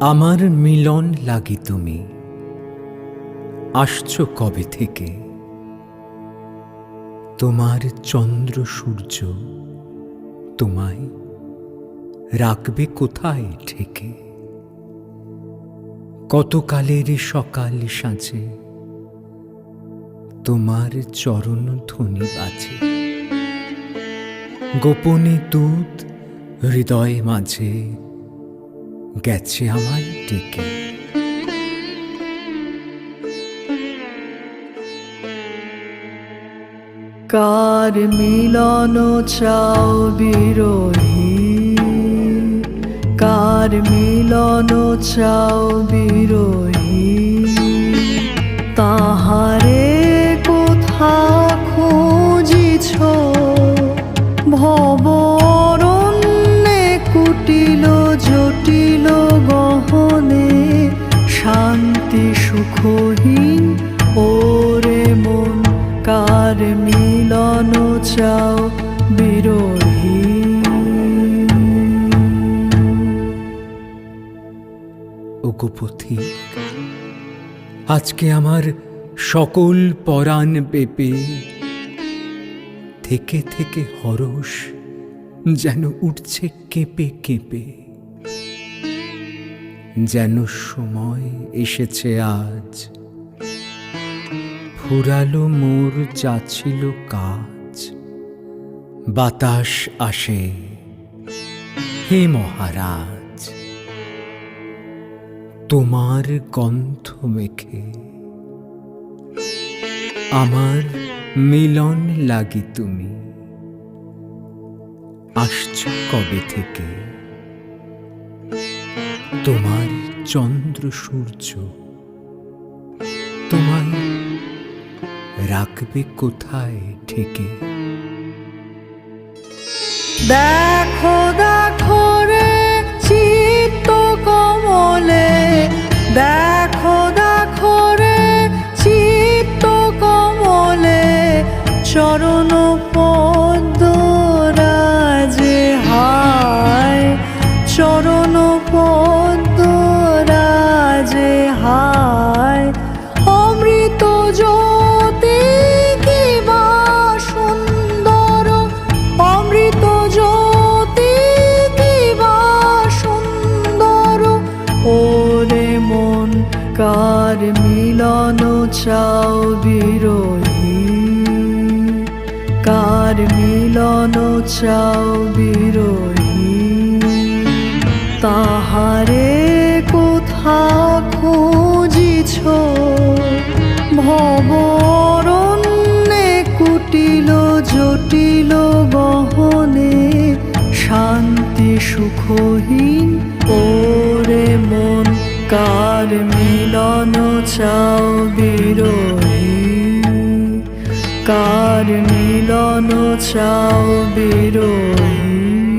আমার মিলন লাগি তুমি। আসছ কবে থেকে? তোমার চন্দ্র সূর্য তোমায় রাখবে কোথায় ঠেকে? কতকালের সকাল সাঁচে তোমার চরণ ধ্বনি বাজে। গোপনে দুধ হৃদয় মাঝে গেছে আমায় ডেকে। কার মিলন চাও বিরোহী কার মিলন চাও বিরোহী তাহারে সুখহীন ওরে মন, কার মিলন চাও বিরোহী পথিক আজকে আমার সকল পরাণ পেপে। থেকে থেকে হরস যেন উঠছে কেঁপে কেঁপে। যেন সময় এসেছে আজ। ফুরালো মোর যাচ্ছিল কাজ। বাতাস আসে। হে মহারাজ, তোমার গন্ধ মেখে আমার মিলন লাগি তুমি। আসছ কবে থেকে? তোমার চন্দ্র সূর্য তোমায় রাখবে কোথায় ঠেকে? দেখো দেখো রে চিত্ত কমলে। দেখো দেখো রে চিত্ত কমলে। চরণ কার মিলন চাও বিরোহী। কার মিলন চাও বিরোহী? তাহারে কোথা খুঁজিছ? ভবরণ্যে কুটিল জটিল গহনে শান্তি সুখহীন ওরে মন। কার মিলন চাও বিরোহী কার মিলন চাও বিরোহী